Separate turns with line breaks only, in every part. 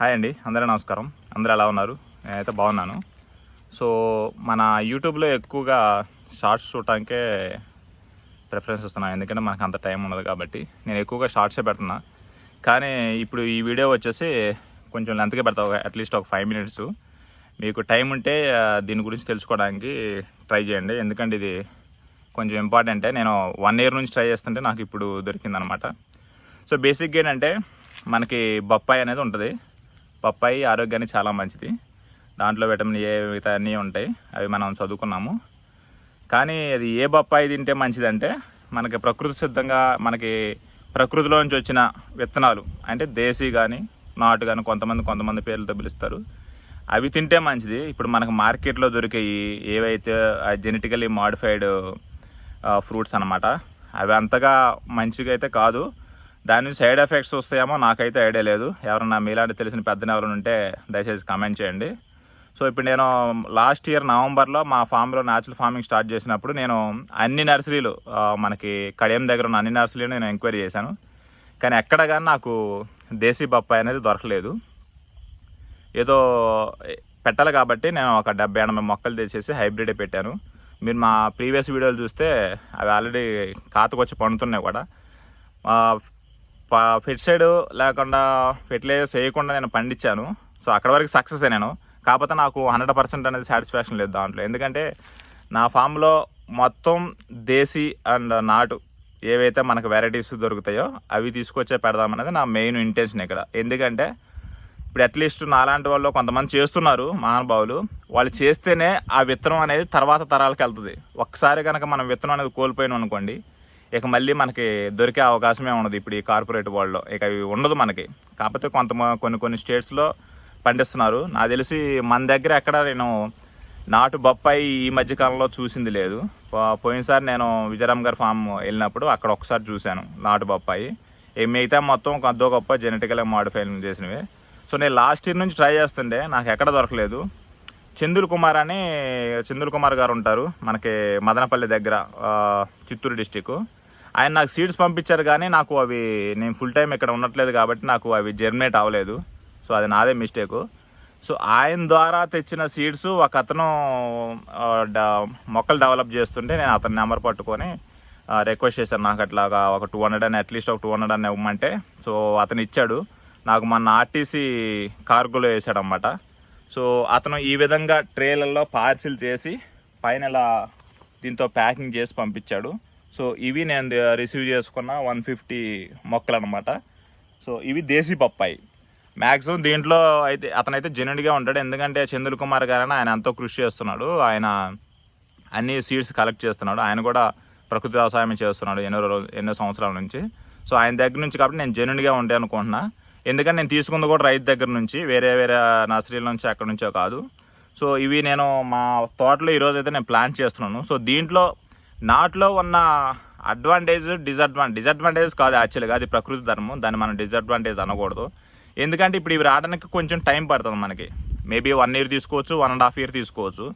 Hi అండి అందరూ నమస్కారం. అందరూ ఎలా ఉన్నారు? నేనైతే బాగున్నాను. సో మన యూట్యూబ్లో ఎక్కువగా షార్ట్స్ చూడటానికే ప్రిఫరెన్స్ ఇస్తున్నాను. ఎందుకంటే మనకు అంత టైం ఉండదు కాబట్టి నేను ఎక్కువగా షార్ట్సే పెడుతున్నా. కానీ ఇప్పుడు ఈ వీడియో వచ్చేసి కొంచెం లెంత్గా పెడతా ఒక అట్లీస్ట్ ఒక ఫైవ్ మినిట్స్ మీకు టైం ఉంటే దీని గురించి తెలుసుకోవడానికి ట్రై చేయండి. ఎందుకంటే ఇది కొంచెం ఇంపార్టెంటే. నేను వన్ ఇయర్ నుంచి ట్రై చేస్తుంటే నాకు ఇప్పుడు దొరికిందనమాట. సో బేసిక్గా ఏంటంటే మనకి బొప్పాయి అనేది ఉంటుంది. బొప్పాయి ఆరోగ్యానికి చాలా మంచిది. దాంట్లో విటమిన్ ఏ మిగతా అన్నీ ఉంటాయి. అవి మనం చదువుకున్నాము. కానీ అది ఏ బొప్పాయి తింటే మంచిదంటే మనకి ప్రకృతి సిద్ధంగా మనకి ప్రకృతిలో నుంచి వచ్చిన విత్తనాలు అంటే దేశీ కానీ నాటు కానీ కొంతమంది కొంతమంది పేర్లతో పిలుస్తారు. అవి తింటే మంచిది. ఇప్పుడు మనకు మార్కెట్లో దొరికేవి ఏవైతే జెనెటికలీ మాడిఫైడ్ ఫ్రూట్స్ అన్నమాట అవి అంతగా మంచిగా అయితే కాదు. దాని నుంచి సైడ్ ఎఫెక్ట్స్ వస్తాయేమో నాకైతే ఐడియా లేదు. ఎవరన్నా మీలాంటి తెలిసిన పెద్దని ఎవరైనా ఉంటే దయచేసి కామెంట్ చేయండి. సో ఇప్పుడు నేను లాస్ట్ ఇయర్ నవంబర్లో మా ఫామ్లో న్యాచురల్ ఫార్మింగ్ స్టార్ట్ చేసినప్పుడు నేను అన్ని నర్సరీలు మనకి కడియం దగ్గర ఉన్న అన్ని నర్సరీలు నేను ఎంక్వైరీ చేశాను. కానీ ఎక్కడ కానీ నాకు దేశీ బొప్పాయి అనేది దొరకలేదు. ఏదో పెట్టాలి కాబట్టి నేను ఒక డెబ్బై ఎనభై మొక్కలు తెచ్చేసి హైబ్రిడ్ పెట్టాను. మీరు మా ప్రీవియస్ వీడియోలు చూస్తే అవి ఆల్రెడీ కాతకొచ్చి పండుతున్నాయి కూడా. ఫెట్ సైడ్ లేకుండా ఫెర్టిలైజర్స్ వేయకుండా నేను పండించాను. సో అక్కడ వరకు సక్సెస్ నేను. కాకపోతే నాకు హండ్రెడ్ పర్సెంట్ అనేది సాటిస్ఫాక్షన్ లేదు దాంట్లో. ఎందుకంటే నా ఫామ్లో మొత్తం దేశీ అండ్ నాటు ఏవైతే మనకు వెరైటీస్ దొరుకుతాయో అవి తీసుకొచ్చే పెడదామనేది నా మెయిన్ ఇంటెన్షన్ ఇక్కడ. ఎందుకంటే ఇప్పుడు అట్లీస్ట్ నాలాంటి వాళ్ళు కొంతమంది చేస్తున్నారు మహానుభావులు. వాళ్ళు చేస్తేనే ఆ విత్తనం అనేది తర్వాత తరాలకు వెళ్తుంది. ఒక్కసారి కనుక మనం విత్తనం అనేది కోల్పోయినాం అనుకోండి ఇక మళ్ళీ మనకి దొరికే అవకాశమే ఉండదు ఇప్పుడు ఈ కార్పొరేట్ వరల్డ్లో. ఇక అవి ఉండదు మనకి. కాకపోతే కొంత కొన్ని కొన్ని స్టేట్స్లో పండిస్తున్నారు. నాకు తెలిసి మన దగ్గర ఎక్కడ నేను నాటు బొప్పాయి ఈ మధ్య కాలంలో చూసింది లేదు. పో- పోయినసారి నేను విజయరామ్ గారి ఫామ్ వెళ్ళినప్పుడు అక్కడ ఒకసారి చూశాను నాటు బొప్పాయి. మిగతా మొత్తం కొద్దో గొప్ప జెనెటికల్గా మాడిఫై చేసినవి. సో నేను లాస్ట్ ఇయర్ నుంచి ట్రై చేస్తుండే నాకు ఎక్కడ దొరకలేదు. చందుల్ కుమార్ అని చందుల్ కుమార్ గారు ఉంటారు మనకి మదనపల్లి దగ్గర చిత్తూరు డిస్టిక్ ఆయన నాకు సీడ్స్ పంపించారు కానీ నాకు అవి నేను ఫుల్ టైం ఇక్కడ ఉండట్లేదు కాబట్టి నాకు అవి జర్మినేట్ అవ్వలేదు. సో అది నాదే మిస్టేకు సో ఆయన ద్వారా తెచ్చిన సీడ్స్ ఒక అతను డ- మొక్కలు డెవలప్ చేస్తుంటే నేను అతని నెంబర్ పట్టుకొని రిక్వెస్ట్ చేశాను. నాకు అట్లాగా ఒక టూ హండ్రెడ్ అని అట్లీస్ట్ ఒక టూ హండ్రెడ్ అని ఇవ్వమంటే. సో అతను ఇచ్చాడు. నాకు మొన్న ఆర్టీసీ కార్గోలో వేసాడు అనమాట సో అతను ఈ విధంగా ట్రేలలో పార్సిల్ చేసి పైన ఇలా దీంతో ప్యాకింగ్ చేసి పంపించాడు. సో ఇవి నేను రిసీవ్ చేసుకున్న వన్ ఫిఫ్టీ మొక్కలు అనమాట సో ఇవి దేశీ పప్పాయి. మ్యాక్సిమం దీంట్లో అయితే అతనైతే జెన్యున్గా ఉంటాడు. ఎందుకంటే చంద్ర కుమార్ గారని ఆయన ఎంతో కృషి చేస్తున్నాడు. ఆయన అన్ని సీడ్స్ కలెక్ట్ చేస్తున్నాడు. ఆయన కూడా ప్రకృతి వ్యవసాయం చేస్తున్నాడు ఎన్నో రోజు ఎన్నో సంవత్సరాల నుంచి. సో ఆయన దగ్గర నుంచి కాబట్టి నేను జెన్యున్గా ఉండే అనుకుంటున్నా. ఎందుకంటే నేను తీసుకుంది కూడా రైతు దగ్గర నుంచి వేరే వేరే నర్సరీల నుంచి అక్కడ నుంచో కాదు. సో ఇవి నేను మా తోటలో ఈరోజు అయితే నేను ప్లాన్ చేస్తున్నాను. సో దీంట్లో నాట్లో ఉన్న అడ్వాంటేజ్ డిసడ్వాంటేజ్ డిసడ్వాంటేజ్ కాదు యాక్చువల్గా అది ప్రకృతి ధర్మం. దాన్ని మనం డిసడ్వాంటేజ్ అనకూడదు. ఎందుకంటే ఇప్పుడు ఇవి రావడానికి కొంచెం టైం పడుతుంది మనకి. మేబీ వన్ ఇయర్ తీసుకోవచ్చు వన్ అండ్ హాఫ్ ఇయర్ తీసుకోవచ్చు.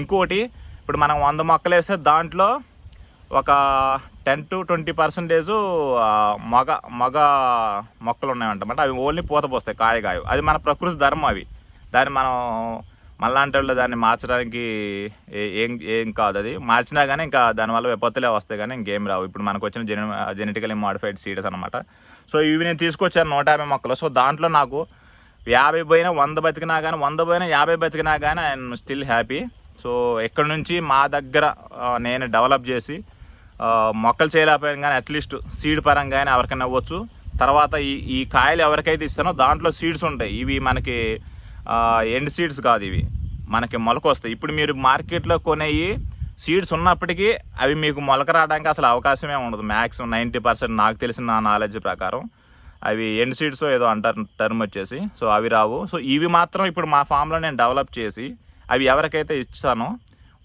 ఇంకోటి ఇప్పుడు మనం వంద మొక్కలు వేస్తే దాంట్లో ఒక టెన్ టు ట్వంటీ పర్సెంటేజ్ మగ మగ మొక్కలు ఉన్నాయంటమాట అవి ఓన్లీ పూత పోస్తాయి కాయ కాయ అది మన ప్రకృతి ధర్మం అవి. దాన్ని మనం మళ్ళాంటి వాళ్ళు దాన్ని మార్చడానికి ఏ- ఏం ఏం కాదు అది. మార్చినా కానీ ఇంకా దానివల్ల విపత్తులే వస్తాయి కానీ ఇంకేం రావు. ఇప్పుడు మనకు వచ్చిన జెన జెనెటికలీ మాడిఫైడ్ సీడ్స్ అనమాట సో ఇవి నేను తీసుకొచ్చాను నూట యాభై మొక్కలు. సో దాంట్లో నాకు యాభై పోయినా వంద బతికినా కానీ వంద పోయినా యాభై బతికినా కానీ ఐఎమ్ స్టిల్ హ్యాపీ. సో ఇక్కడ నుంచి మా దగ్గర నేను డెవలప్ చేసి మొక్కలు చేయలేకపోయాను కానీ అట్లీస్ట్ సీడ్ పరంగా కానీ ఎవరికైనా ఇవ్వచ్చు. తర్వాత ఈ ఈ కాయలు ఎవరికైతే ఇస్తానో దాంట్లో సీడ్స్ ఉంటాయి. ఇవి మనకి ఎండ్ సీడ్స్ కాదు ఇవి. మనకి మొలక వస్తాయి. ఇప్పుడు మీరు మార్కెట్లో కొనేవి సీడ్స్ ఉన్నప్పటికీ అవి మీకు మొలక రావడానికి అసలు అవకాశమే ఉండదు. మ్యాక్సిమం నైంటీ పర్సెంట్ నాకు తెలిసిన నా నాలెడ్జ్ ప్రకారం అవి ఎండ్ సీడ్స్ ఏదో అంటారు టర్మ్ వచ్చేసి. సో అవి రావు. సో ఇవి మాత్రం ఇప్పుడు మా ఫామ్లో నేను డెవలప్ చేసి అవి ఎవరికైతే ఇస్తానో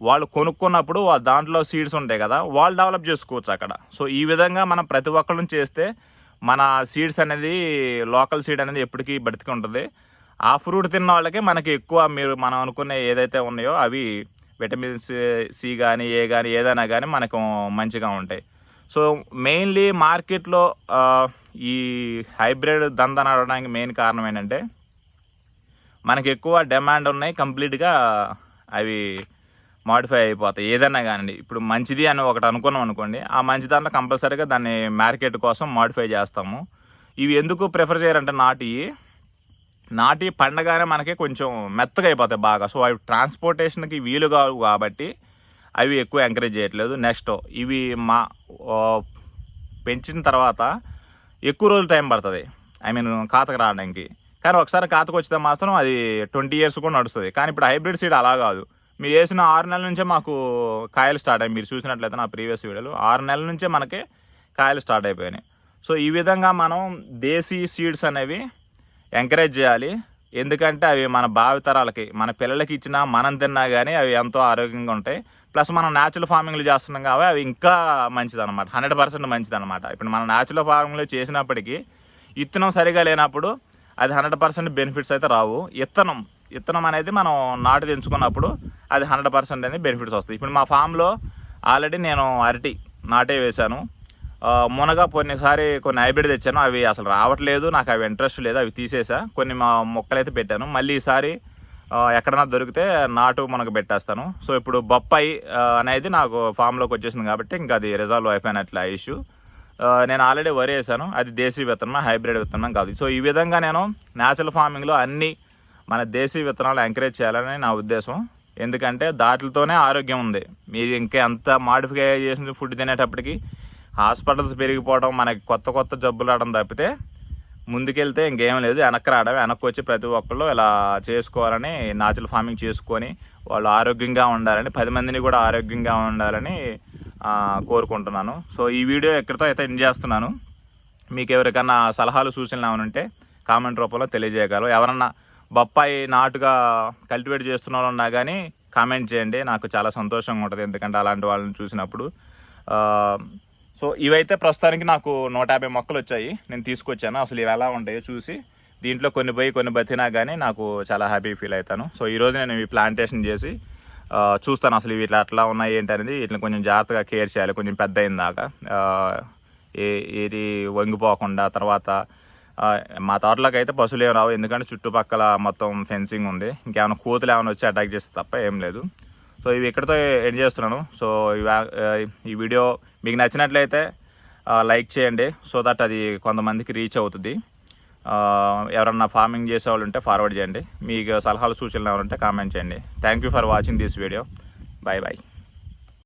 వాళ్ళు కొనుక్కున్నప్పుడు వాళ్ళ దాంట్లో సీడ్స్ ఉంటాయి కదా వాళ్ళు డెవలప్ చేసుకోవచ్చు అక్కడ. సో ఈ విధంగా మనం ప్రతి ఒక్కళ్ళని చేస్తే మన సీడ్స్ అనేది లోకల్ సీడ్ అనేది ఎప్పటికీ బతికి ఉంటుంది. ఆ ఫ్రూట్ తిన్న వాళ్ళకి మనకి ఎక్కువ మీరు మనం అనుకునే ఏదైతే ఉన్నాయో అవి విటమిన్ సి కానీ ఏ కానీ ఏదైనా కానీ మనకు మంచిగా ఉంటాయి. సో మెయిన్లీ మార్కెట్లో ఈ హైబ్రిడ్ దంద నడవడానికి మెయిన్ కారణం ఏంటంటే మనకి ఎక్కువ డిమాండ్ ఉన్నాయి కంప్లీట్గా అవి మాడిఫై అయిపోతాయి. ఏదైనా కానివ్వండి ఇప్పుడు మంచిది అని ఒకటి అనుకున్నాం అనుకోండి ఆ మంచి దాంట్లో కంపల్సరీగా దాన్ని మార్కెట్ కోసం మాడిఫై చేస్తాము. ఇవి ఎందుకు ప్రిఫర్ చేయరంటే నాటి నాటి పండగానే మనకి కొంచెం మెత్తగా అయిపోతాయి బాగా. సో అవి ట్రాన్స్పోర్టేషన్కి వీలు కావు కాబట్టి అవి ఎక్కువ ఎంకరేజ్ చేయట్లేదు. నెక్స్ట్ ఇవి మా పెంచిన తర్వాత ఎక్కువ రోజులు టైం పడుతుంది. ఐ మీన్ ఖాతకు రావడానికి. కానీ ఒకసారి ఖాతకు వచ్చితే మాత్రం అది ట్వంటీ ఇయర్స్ కూడా నడుస్తుంది. కానీ ఇప్పుడు హైబ్రిడ్ సీడ్ అలా కాదు. మీరు వేసిన ఆరు నెలల నుంచే మాకు కాయలు స్టార్ట్ అయ్యాయి. మీరు చూసినట్లయితే నా ప్రీవియస్ వీడియోలు ఆరు నెలల నుంచే మనకి కాయలు స్టార్ట్ అయిపోయినాయి. సో ఈ విధంగా మనం దేశీ సీడ్స్ అనేవి ఎంకరేజ్ చేయాలి. ఎందుకంటే అవి మన భావితరాలకి మన పిల్లలకి ఇచ్చినా మనం తిన్నా కానీ అవి ఎంతో ఆరోగ్యంగా ఉంటాయి. ప్లస్ మనం న్యాచురల్ ఫార్మింగ్లు చేస్తున్నాం కాబట్టి అవి ఇంకా మంచిది అనమాట హండ్రెడ్ పర్సెంట్ మంచిది అనమాట ఇప్పుడు మనం న్యాచురల్ ఫార్మింగ్లో చేసినప్పటికీ ఇత్తనం సరిగా లేనప్పుడు అది హండ్రెడ్ పర్సెంట్ బెనిఫిట్స్ అయితే రావు. ఇత్తనం ఇత్తనం అనేది మనం నాటు తెంచుకున్నప్పుడు అది హండ్రెడ్ పర్సెంట్ అనేది బెనిఫిట్స్ వస్తాయి. ఇప్పుడు మా ఫామ్లో ఆల్రెడీ నేను అరటి నాటే వేశాను. మునగ కొన్నిసారి కొన్ని హైబ్రిడ్ తెచ్చాను. అవి అసలు రావట్లేదు. నాకు అవి ఇంట్రెస్ట్ లేదు. అవి తీసేసా. కొన్ని మా మొక్కలైతే పెట్టాను. మళ్ళీ ఈసారి ఎక్కడన్నా దొరికితే నాటు మనకు పెట్టేస్తాను. సో ఇప్పుడు బొప్పాయి అనేది నాకు ఫామ్లోకి వచ్చేసింది కాబట్టి ఇంకా అది రిజాల్వ్ అయిపోయినట్లు ఆ ఇష్యూ. నేను ఆల్రెడీ వరి వేసాను. అది దేశీ విత్తనం హైబ్రిడ్ విత్తనం కాదు. సో ఈ విధంగా నేను న్యాచురల్ ఫార్మింగ్లో అన్ని మన దేశీ విత్తనాలు ఎంకరేజ్ చేయాలని నా ఉద్దేశం. ఎందుకంటే దాటితోనే ఆరోగ్యం ఉంది. మీరు ఇంకా ఎంత మాడిఫై చేసిన ఫుడ్ తినేటప్పటికి హాస్పిటల్స్ పెరిగిపోవడం మనకి కొత్త కొత్త జబ్బులు రావడం తప్పితే ముందుకెళ్తే ఇంకేం లేదు. వెనక్కి రావడం వెనక్కి వచ్చి ప్రతి ఒక్కళ్ళు ఇలా చేసుకోవాలని నాచురల్ ఫార్మింగ్ చేసుకొని వాళ్ళు ఆరోగ్యంగా ఉండాలని పది మందిని కూడా ఆరోగ్యంగా ఉండాలని కోరుకుంటున్నాను. సో ఈ వీడియో ఎక్కడితో అయితే ఎండ్ చేస్తున్నాను. మీకు ఎవరికన్నా సలహాలు సూచనలు ఏమైనా ఉంటే కామెంట్ రూపంలో తెలియజేయగలరు. ఎవరన్నా బొప్పాయి నాటుగా కల్టివేట్ చేస్తున్న వాళ్ళు ఉన్నా కానీ కామెంట్ చేయండి. నాకు చాలా సంతోషంగా ఉంటుంది. ఎందుకంటే అలాంటి వాళ్ళని చూసినప్పుడు సో ఇవైతే ప్రస్తుతానికి నాకు నూట యాభై మొక్కలు వచ్చాయి. నేను తీసుకొచ్చాను. అసలు ఇవి ఎలా ఉంటాయో చూసి దీంట్లో కొన్ని పోయి కొన్ని బతినా కానీ నాకు చాలా హ్యాపీ ఫీల్ అవుతాను. సో ఈరోజు నేను ఇవి ప్లాంటేషన్ చేసి చూస్తాను అసలు ఇవి ఇట్లా అట్లా ఉన్నాయి ఏంటి అనేది. వీటిని కొంచెం జాగ్రత్తగా కేర్ చేయాలి. కొంచెం పెద్ద అయిన దాకా. ఏ ఏది వంగిపోకుండా తర్వాత మా తోటలోకి అయితే పశువులు ఏమి రావు. ఎందుకంటే చుట్టుపక్కల మొత్తం ఫెన్సింగ్ ఉంది. ఇంకేమైనా కోతులు ఏమైనా వచ్చి అటాక్ చేస్తే తప్ప ఏం లేదు. సో ఇవి ఇక్కడితో ఎండ్ చేస్తున్నాను. సో ఈ వీడియో మీకు నచ్చినట్లయితే లైక్ చేయండి. సో దట్ అది కొంతమందికి రీచ్ అవుతుంది. ఎవరన్నా ఫార్మింగ్ చేసే వాళ్ళు ఉంటే ఫార్వర్డ్ చేయండి. మీకు సలహాలు సూచనలు ఎవరుంటే కామెంట్ చేయండి. Thank you for watching this video bye bye